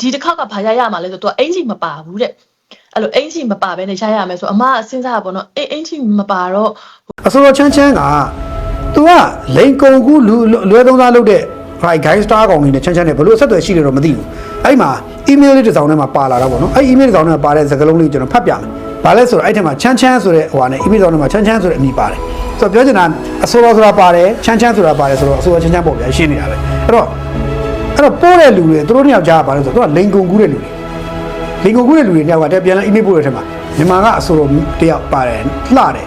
ဒီတစ်ခါကဘာရရမှာလဲဆိုတော့ तू အင်ဂျီမပါဘူးတဲ့အဲ့လိုအင်ဂျီမပါဘဲနဲ့ရရမယ်ဆိုအမကစဉ်းစားတာပေါ့နော်အေးအင်ဂျီမပါတော့အစိုးရချမ်းချမ်းက तू ကလိန်ကုံကူလူလွဲသုံးသားလုပ်တဲ့ right guy star ကောင်တွေနဲ့ချမ်းချမ်းနဲ့ဘလို့အဆက်အသွယ်ရှိတယ်တော့မသိဘူးအဲ့မှာ email လေးတစ်စောင်ထဲမှာပါလာတာပေါ့နော်အဲ့ email တစ်စောင်ထဲမှာပါတဲ့စကားလုံးလေးကျွန်တော်ဖတ်ပြမယ်ဘာလဲဆိုတော့အဲ့ထဲမှာချမ်းချမ်းဆိုတဲ့ဟိုဟာနဲ့ email တစ်စောင်ထဲမှာချမ်းချမ်းဆိုတဲ့အမည်ပါတယ်ဆိုတော့ပြောချင်တာအစိုးရဆိုတာပါတယ်ချမ်းချမ်းဆိုတာပါတယ်ဆိုတော့အစိုးရချမ်းချမ်းပေါ့ဗျာရှင်းနေတာပဲအဲ့တော့ အဲ့တော့ပို့တဲ့လူတွေသူတို့နှစ်ယောက်ကြားကပါလဲဆိုတော့သူကလိန်ကုံကူးတဲ့လူတွေလင်ကိုကူးတဲ့လူတွေတယောက်ကတည်းကပြန်လာ email ပို့တဲ့ထက်မှာမြန်မာကအဆိုတော်တယောက်ပါတယ်လှတယ်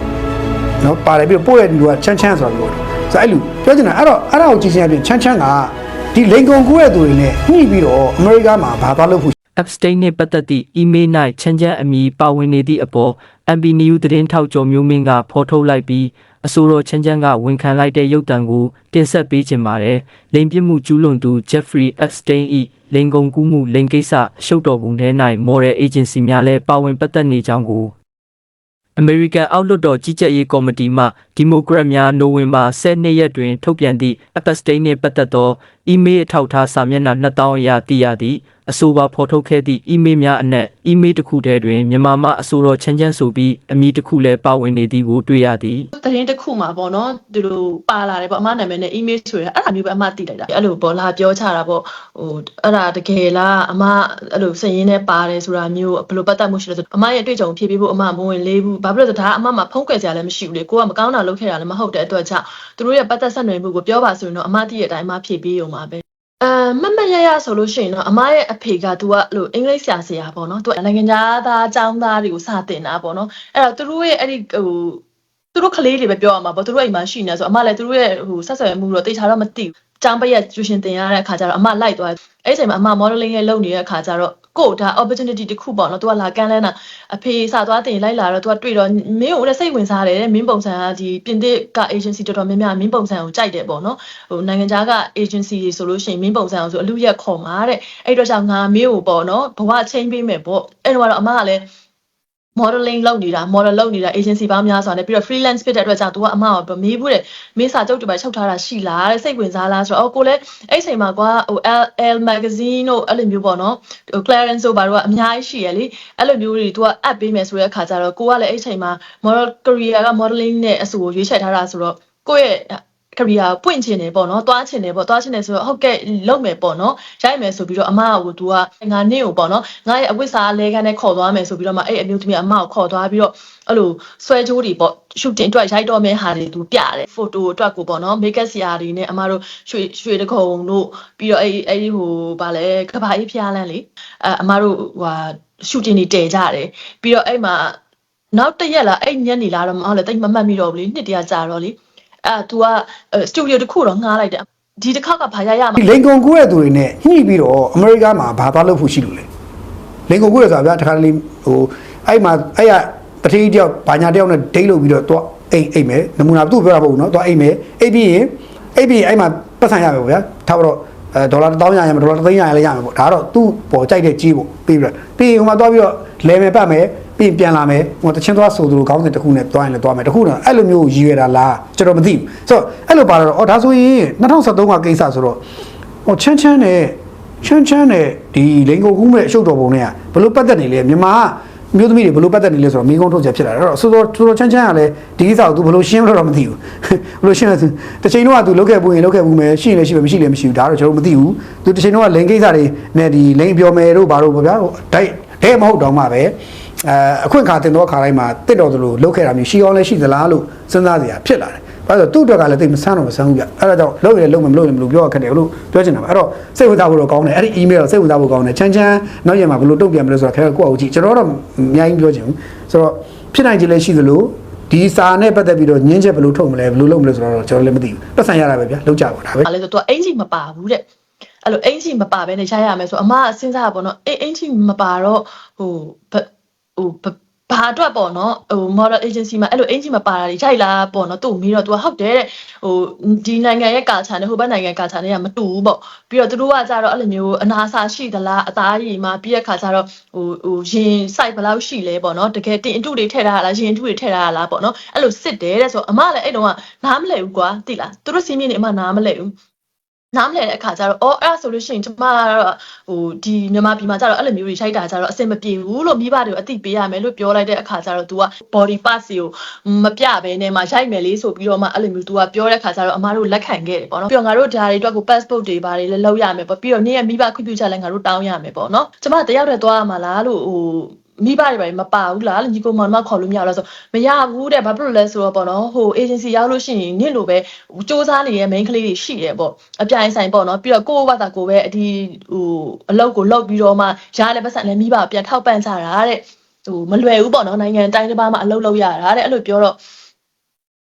နော်ပါတယ်ပြီးတော့ပို့တဲ့လူကချမ်းချမ်းဆိုတာပြောတယ်ဆိုတော့အဲ့လူပြောချင်တာအဲ့တော့အဲ့ဒါကိုကြည့်ချင်းအပြင်ချမ်းချမ်းကဒီလင်ကုံကူးတဲ့သူတွေနဲ့ညှိပြီးတော့အမေရိကမှာဘာသွားလုပ်ဖို့ Epstein နှင့်ပတ်သက်သည့် email ၌ချမ်းချမ်းအမည်ပါဝင်နေသည့်အပေါ် MB New သတင်းထောက်ကျော်မျိုးမင်းကဖော်ထုတ်လိုက်ပြီး အဆိုတော်ချမ်းချမ်းကဝန်ခံလိုက်တဲ့ရုပ်သံကိုတင်ဆက်ပေးခြင်းပါတယ်။လိန်ပြစ်မှုကျူးလွန်သူ Jeffrey Epstein ၏လိန်ကုန်ကူးမှုလိန်ကိစ္စအရှုပ်တော်ပုံထဲ၌ Model Agency များလည်းပါဝင်ပတ်သက်နေကြောင်းကို American အောက်လွှတ်တော်ကြီးကြပ်ရေးကော်မတီမှဒီမိုကရက်များနိုဝင်ဘာ12ရက်တွင်ထုတ်ပြန်သည့် Epstein နှင့်ပတ်သက်သော email အထောက်အထားစာမျက်နှာ2000အရာသိရသည့် အဆိုပါဖော်ထုတ်ခဲ့သည့် email များအနက် email တစ်ခုတည်းတွင်မြန်မာမှအဆိုတော်ချမ်းချမ်းဆိုပြီးအမည်တစ်ခုလည်းပါဝင်နေသည်ကိုတွေ့ရသည်သတင်းတစ်ခုမှာပေါ့နော်ဒီလိုပါလာတယ်ပေါ့အမနာမည်နဲ့ email ဆိုရအဲ့ဒါမျိုးပဲအမသိလိုက်တာအဲ့လိုပေါ့လာပြောချတာပေါ့ဟိုအဲ့ဒါတကယ်လားအမအဲ့လိုစည်ရင်းနဲ့ပါတယ်ဆိုတာမျိုးဘယ်လိုပတ်သက်မှုရှိလဲဆိုအမရဲ့အတွေ့အကြုံဖြည့်ပေးဖို့အမမဝင်လေးဘူးဘာဖြစ်လို့လဲဆိုတော့ဒါကအမမှာဖုံးကွယ်စရာလည်းမရှိဘူးလေကိုကမကောင်းတာလုပ်ခဲ့တာလည်းမဟုတ်တဲ့အတွက်ကြောင့်သူတို့ရဲ့ပတ်သက်ဆက်နွယ်မှုကိုပြောပါဆိုရင်တော့အမသိတဲ့အတိုင်းအမဖြည့်ပေးရုံပါပဲ အဲမမရရဆိုလို့ရှိရင်တော့အမရဲ့အဖေက तू ကအဲ့လိုအင်္ဂလိပ်ဆရာဆရာပေါ့နော် तू နိုင်ငံသားအကြောင်းသားတွေကိုစတင်တာပေါ့နော်အဲ့တော့သူတို့ရဲ့အဲ့ဒီဟို သူတို့ကလေးတွေပဲပြောရမှာပေါ့သူတို့အိမ်မှာရှိနေဆိုအမလည်းသူတို့ရဲ့ဟိုဆက်ဆံမှုတော့တေချာတော့မသိဘူးចောင်းပရက်ကျူရှင်တင်ရတဲ့အခါကျတော့အမလိုက်သွားတယ်အဲ့ဒီအချိန်မှာအမ modeling ရဲ့လုပ်နေတဲ့အခါကျတော့ ကို့ဒါ opportunity တစ်ခုပေါ့နော်သူကလာကန်းလန်းတာအဖေစသွားတင်လိုက်လာတော့သူကတွေ့တော့မင်းကိုလည်းစိတ်ဝင်စားတယ်တဲ့မင်းပုံစံကဒီပြင်သစ်က agency တော်တော်များများမင်းပုံစံကိုကြိုက်တယ်ပေါ့နော်ဟိုနိုင်ငံခြားက agency တွေဆိုလို့ရှိရင်မင်းပုံစံအောင်ဆိုအလူရက်ခေါ်မှာတဲ့အဲ့တော့ကြောင့်ငါမင်းကိုပေါ့နော်ဘဝချင်းပေးမယ်ပေါ့အဲ့တော့ကတော့အမကလည်း modeling လုပ်နေတာ model လုပ်နေတာ agency ပေါင်းများစွာနဲ့ပြီးတော့ freelance ဖြစ်တဲ့အတွက်ကြောင့် तू ကအမကိုမေးဘူးတဲ့မင်းစာချုပ်တွေပဲချုပ်ထားတာရှိလားတဲ့စိတ်ဝင်စားလားဆိုတော့အော်ကိုလည်းအဲ့ချိန်မှာကွာဟို L L magazine တို့အဲ့လိုမျိုးပေါ့နော်ဟို clearance တို့ဘာတို့ကအများကြီးရှိရလေအဲ့လိုမျိုးတွေ तू က app ပေးမယ်ဆိုတဲ့အခါကျတော့ကိုကလည်းအဲ့ချိန်မှာ model career က modeling နဲ့အဆူကိုရွေးချယ်ထားတာဆိုတော့ကိုယ့်ရဲ့ career ပွင့်ချင်တယ်ပေါ့နော်တွားချင်တယ်ပေါ့တွားချင်တယ်ဆိုတော့ဟုတ်ကဲ့လုပ်မယ်ပေါ့နော်ရိုက်မယ်ဆိုပြီးတော့အမက तू ကငါနင့်ကိုပေါ့နော်ငါရဲ့အဝိစာလဲခန်းနဲ့ခေါ်သွားမယ်ဆိုပြီးတော့မှအဲ့အမျိုးသမီးအမကိုခေါ်သွားပြီးတော့အဲ့လိုဆွဲကြိုးတွေပေါ့ shooting အတွက်ရိုက်တော့မယ့်ဟာတွေ तू ပြတယ် photo အတွက်ကိုပေါ့နော် make up ဆရာတွေနဲ့အမတို့ရွှေရွှေတခုံတို့ပြီးတော့အဲ့အဲ့ဒီဟိုဗာလဲကဘာအေးဖျားလန်းလေအဲအမတို့ဟိုဟာ shooting တွေတည်ကြတယ်ပြီးတော့အဲ့မှာနောက်တစ်ရက်လားအဲ့ညနေလားတော့မဟုတ်လေတိတ်မမှတ်မိတော့ဘူးလေနှစ်တည်းကြာတော့လေ အဲ तू ကစတူဒီယိုတစ်ခုတော့ငှားလိုက်တယ်ဒီတစ်ခါကဘာရရမှာဒီလိန်ကုန်ကူးတဲ့သူတွေနဲ့ညှိပြီးတော့အမေရိကမှာဘာသွားလုပ်ဖို့ရှိလို့လဲလိန်ကုန်ကူးရဆိုတာဗျာတခါတလေဟိုအဲ့မှာအဲ့ရတတိတယောက်ဘာညာတယောက်နဲ့ဒိတ်လုပ်ပြီးတော့သွားအိမ်အိမ်မယ်နမူနာသူ့ပြောတာမဟုတ်ဘူးနော်သွားအိမ်မယ်အိမ်ပြီးရင်အိမ်ပြီးအဲ့မှာပတ်ဆံရမယ်ပေါ့ဗျာထားပါတော့အဲဒေါ်လာ1000ရရမယ်ဒေါ်လာ3000ရရလည်းရမယ်ပေါ့ဒါကတော့သူ့ပေါ်ကြိုက်တဲ့ကြီးပေါ့ပြီးပြီးတော့ပြီးရင်ဟိုမှာသွားပြီးတော့လဲမယ်ပတ်မယ် ပြီးရင်ပြန်လာမယ်ဟိုတချင်းသွားဆိုသူလိုခေါင်းစဉ်တစ်ခုနဲ့သွားရင်လည်းသွားမယ်တစ်ခုတော့အဲ့လိုမျိုးရည်ရွယ်တာလားကျွန်တော်မသိဘူးဆိုတော့အဲ့လိုပါတော့အော်ဒါဆိုရင်2023ကကိစ္စဆိုတော့ဟိုချမ်းချမ်းနဲ့ချမ်းချမ်းနဲ့ဒီလိန်ကုန်ကူးမဲ့အရှုပ်တော်ပုံတွေကဘယ်လိုပတ်သက်နေလဲမြန်မာကမျိုးသမီးတွေဘယ်လိုပတ်သက်နေလဲဆိုတော့မိကုန်းထုတ်ချက်ဖြစ်လာတယ်အဲ့တော့ဆိုတော့ဆိုတော့ချမ်းချမ်းကလည်းဒီကိစ္စကို तू ဘယ်လိုရှင်းလို့တော့မသိဘူးဘယ်လိုရှင်းလဲဆိုတစ်ချိန်တော့က तू လုတ်ခဲ့ဘူးရင်လုတ်ခဲ့ဘူးမယ်ရှိရင်လည်းရှိမယ်မရှိလည်းမရှိဘူးဒါတော့ကျွန်တော်မသိဘူး तू တစ်ချိန်တော့ကလိန်ကိစ္စတွေနဲ့ဒီလိန်ပြောမယ်တို့ဘာတို့ပေါ့ဗျာဟိုဒိုက်ဒဲမဟုတ်တော့မှပဲ အဲအခွင့်အခါတင်တော့ခါတိုင်းမှာတစ်တော်သလိုလုတ်ခဲ့တာမျိုးရှိအောင်လည်းရှိသလားလို့စဉ်းစားစရာဖြစ်လာတယ်ဘာလို့သူ့အတွက်ကလည်းသိမဆန်းတော့မဆန်းဘူးဗျအဲ့ဒါကြောင့်လုတ်ရလည်းလုတ်မယ်မလုတ်လည်းမလုတ်ပြောရခက်တယ်လို့ပြောချင်တာပါအဲ့တော့စိတ်ဝင်စားဖို့တော့ကောင်းတယ်အဲ့ဒီ email တော့စိတ်ဝင်စားဖို့ကောင်းတယ်ချမ်းချမ်းနောက်ရက်မှာဘယ်လိုတုံ့ပြန်မလဲဆိုတာခဲကိုယ့်အကူကြည့်ကျွန်တော်တော့အများကြီးပြောချင်ဘူးဆိုတော့ဖြစ်နိုင်ခြေလည်းရှိသလိုဒီစာနဲ့ပတ်သက်ပြီးတော့ညင်းချက်ဘယ်လိုထုတ်မလဲဘယ်လိုလုပ်မလဲဆိုတော့ကျွန်တော်လည်းမသိဘူးပတ်စံရတာပဲဗျာလောက်ကြပါဒါပဲဘာလဲဆိုတော့သူကအင်ဂျီမပါဘူးတဲ့အဲ့လိုအင်ဂျီမပါဘဲနဲ့ရရမယ်ဆိုအမကစဉ်းစားတာပေါ့နော်အင်အင်ဂျီမပါတော့ဟို ဘဟိုဘဘာအတွက်ပေါ့နော်ဟို model agency မှာအဲ့လိုအင်ဂျီမပါတာတွေရိုက်လားပေါ့နော်သူ့ကိုမေးတော့ तू ကဟုတ်တယ်တဲ့ဟိုဒီနိုင်ငံရဲ့ culture နဲ့ဟိုဘက်နိုင်ငံ culture နဲ့ကမတူဘူးပေါ့ပြီးတော့သူတို့ကကြတော့အဲ့လိုမျိုးအနာစာရှိသလားအသားရည်မှာပြီးတဲ့ခါကျတော့ဟိုဟိုရင် site ဘယ်လောက်ရှိလဲပေါ့နော်တကယ်တင်အတုတွေထည့်ထားရလားရင်အတုတွေထည့်ထားရလားပေါ့နော်အဲ့လိုစစ်တယ်တဲ့ဆိုအမလည်းအဲ့တုန်းကနားမလဲဘူးကွာသိလားသူတို့စီးမြင့်နေအမနားမလဲဘူး နားမလည်တဲ့အခါကျတော့အော်အဲ့ဒါဆိုလို့ရှိရင်ကျမကတော့ဟိုဒီမြန်မာပြည်မှာကျတော့အဲ့လိုမျိုးတွေရိုက်တာကျတော့အဆင်မပြေဘူးလို့မိဘတွေကိုအသိပေးရမယ်လို့ပြောလိုက်တဲ့အခါကျတော့ तू က body parts ကိုမပြဘဲနဲ့မှရိုက်မယ်လေးဆိုပြီးတော့မှအဲ့လိုမျိုး तू ကပြောတဲ့အခါကျတော့အမားတို့လက်ခံခဲ့တယ်ပေါ့နော်ပြီးတော့ငါတို့ဒါတွေအတွက်ကို passport တွေဘာတွေလည်းလောက်ရမယ်ပေါ့ပြီးတော့နေ့ရက်မိဘခွင့်ပြုချက်လည်းငါတို့တောင်းရမယ်ပေါ့နော်ကျမတယောက်တည်းသွားရမှာလားလို့ဟို မိဘတွေပဲမပါဘူးလားညီကိုမောင်မခေါ်လို့မရဘူးလားဆိုမရဘူးတဲ့ဘာဖြစ်လို့လဲဆိုတော့ပေါ့နော်ဟို agency ရောက်လို့ရှိရင်နင့်လိုပဲစူးစမ်းနေတဲ့ main ကလေးတွေရှိတယ်ပေါ့အပြိုင်ဆိုင်ပေါ့နော်ပြီးတော့ကိုယ့်ဘာသာကိုယ်ပဲအဒီဟိုအလုပ်ကိုလုပ်ပြီးတော့မှရတဲ့ပတ်စံလည်းမိဘပြန်ထောက်ပံ့ကြတာတဲ့ဟိုမလွယ်ဘူးပေါ့နော်နိုင်ငံတိုင်းတစ်ပါးမှာအလုပ်လုပ်ရတာတဲ့အဲ့လိုပြောတော့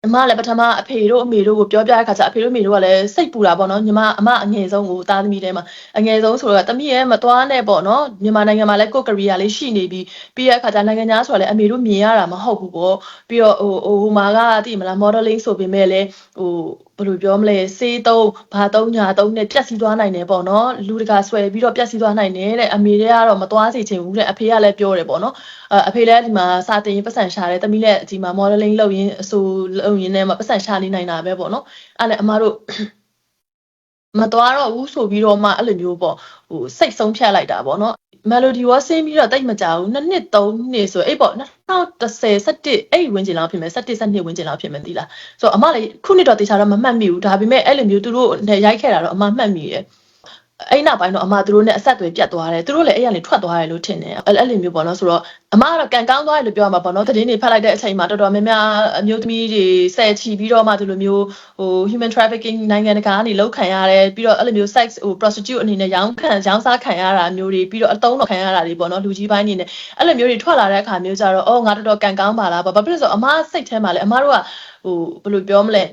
အမလည်းပထမအဖေတို့အမေတို့ကိုပြောပြတဲ့ခါကျအဖေတို့အမေတို့ကလည်းစိတ်ပူတာပေါ့နော်ညီမအမအငယ်ဆုံးကိုသားသမီးထဲမှာအငယ်ဆုံးဆိုတော့တမီးရဲ့မသွားနဲ့ပေါ့နော်မြန်မာနိုင်ငံမှာလည်းကိုယ်ကရီယာလေးရှိနေပြီးပြီးတဲ့အခါကျနိုင်ငံသားဆိုတော့လည်းအမေတို့မြင်ရတာမဟုတ်ဘူးပေါ့ပြီးတော့ဟိုဟိုဟိုမှာကသိမလား modeling ဆိုပေမဲ့လည်းဟိုဘယ်လိုပြောမလဲစေးသုံးဘာသုံးညာသုံးနဲ့ပြက်စီးသွားနိုင်တယ်ပေါ့နော်လူတကာဆွဲပြီးတော့ပြက်စီးသွားနိုင်တယ်တဲ့အမေတွေကတော့မသွားစေချင်ဘူးတဲ့အဖေကလည်းပြောတယ်ပေါ့နော်အအဖေလည်းဒီမှာစာတင်ရင်ပတ်စံရှာတယ်တမီးလည်းဒီမှာ modeling လုပ်ရင်းအဆိုလုပ်ရင်းနဲ့မှပတ်စံရှာနေနိုင်တာပဲပေါ့နော်အဲ့လည်းအမတို့မသွားတော့ဘူးဆိုပြီးတော့မှအဲ့လိုမျိုးပေါ့ဟိုစိတ်ဆုံးဖြတ်လိုက်တာပေါ့နော် melody ဝါဆင်းပြီးတော့တိတ်မကြဘူးနှစ်နှစ်သုံးနှစ်ဆိုအဲ့ပေါ့2010 17အဲ့ဝင်းကျင်လောက်ဖြစ်မယ်17 12ဝင်းကျင်လောက်ဖြစ်မယ်သိလားဆိုတော့အမလည်းခုနှစ်တော့တေချာတော့မမှတ်မိဘူးဒါပေမဲ့အဲ့လိုမျိုးသူတို့နဲ့ရိုက်ခဲ့တာတော့အမမှတ်မိတယ် အဲ့နောက်ပိုင်းတော့အမသူတို့နဲ့အဆက်အသွယ်ပြတ်သွားတယ်သူတို့လည်းအဲ့ရနေထွက်သွားတယ်လို့ထင်တယ်အဲ့အဲ့လိုမျိုးပေါ့နော်ဆိုတော့အမကတော့ကန်ကောင်းသွားတယ်လို့ပြောရမှာပေါ့နော်သတင်းတွေဖတ်လိုက်တဲ့အချိန်မှာတော်တော်များများအမျိုးသမီးတွေဆယ်ချီပြီးတော့မှဒီလိုမျိုးဟို human trafficking နိုင်ငံတကာကနေလောက်ခံရတယ်ပြီးတော့အဲ့လိုမျိုး sex ဟို prostitute အနေနဲ့ရောင်းခံရောင်းစားခံရတာမျိုးတွေပြီးတော့အတုံးတော့ခံရတာတွေပေါ့နော်လူကြီးပိုင်းအနေနဲ့အဲ့လိုမျိုးတွေထွက်လာတဲ့အခါမျိုးကြတော့အော်ငါတော်တော်ကန်ကောင်းပါလားဘာဖြစ်လို့လဲဆိုတော့အမစိတ်ထဲမှာလေအမတို့ကဟိုဘယ်လိုပြောမလဲ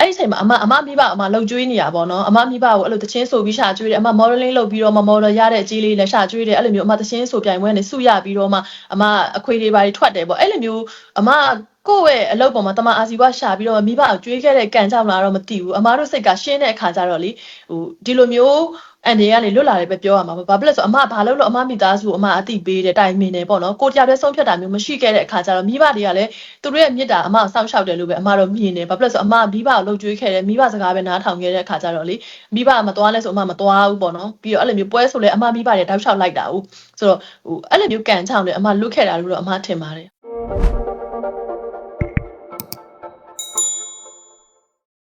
အဲ့ဒီအချိန်မှာအမအမမိဘအမလှုပ်ကြွေးနေတာပေါ့နော်အမမိဘကိုအဲ့လိုတချင်းဆိုပြီးရှာကြွေးတယ်အမ modeling လုပ်ပြီးတော့မ model ရတဲ့အကြီးလေးလည်းရှာကြွေးတယ်အဲ့လိုမျိုးအမတချင်းဆိုပြိုင်ပွဲနဲ့စုရပြီးတော့မှအမအခွေတွေပါတွေထွက်တယ်ပေါ့အဲ့လိုမျိုးအမကိုယ့်ရဲ့အလုပ်ပေါ်မှာတမအာစီဝရှာပြီးတော့မိဘကိုကြွေးခဲ့တဲ့ကံကြောင့်လားတော့မသိဘူးအမတို့စိတ်ကရှင်းတဲ့အခါကျတော့လေဟိုဒီလိုမျိုးအန်ဒီကနေလွတ်လာတယ်ပဲပြောရမှာပေါ့ဘာဖြစ်လဲဆိုအမဘာလို့လို့အမမိသားစုအမအတိပေးတယ်တိုင်မင်တယ်ပေါ့နော်ကိုတရားပဲဆုံးဖြတ်တာမျိုးမရှိခဲ့တဲ့အခါကျတော့မိဘတွေကလည်းသူတို့ရဲ့မြစ်တာအမစောင့်ရှောက်တယ်လို့ပဲအမတို့မြင်တယ်ဘာဖြစ်လဲဆိုအမမိဘကိုလှုပ်ကြွေးခဲ့တယ်မိဘစကားပဲနားထောင်ခဲ့တဲ့အခါကျတော့လေမိဘမသွားလဲဆိုအမမသွားဘူးပေါ့နော်ပြီးတော့အဲ့လိုမျိုးပွဲဆိုလဲအမမိဘတွေတောက်လျှောက်လိုက်တာဟုတ်ဆိုတော့ဟိုအဲ့လိုမျိုးကံချောင်းတယ်အမလွတ်ခဲ့တာလို့တော့အမထင်ပါတယ်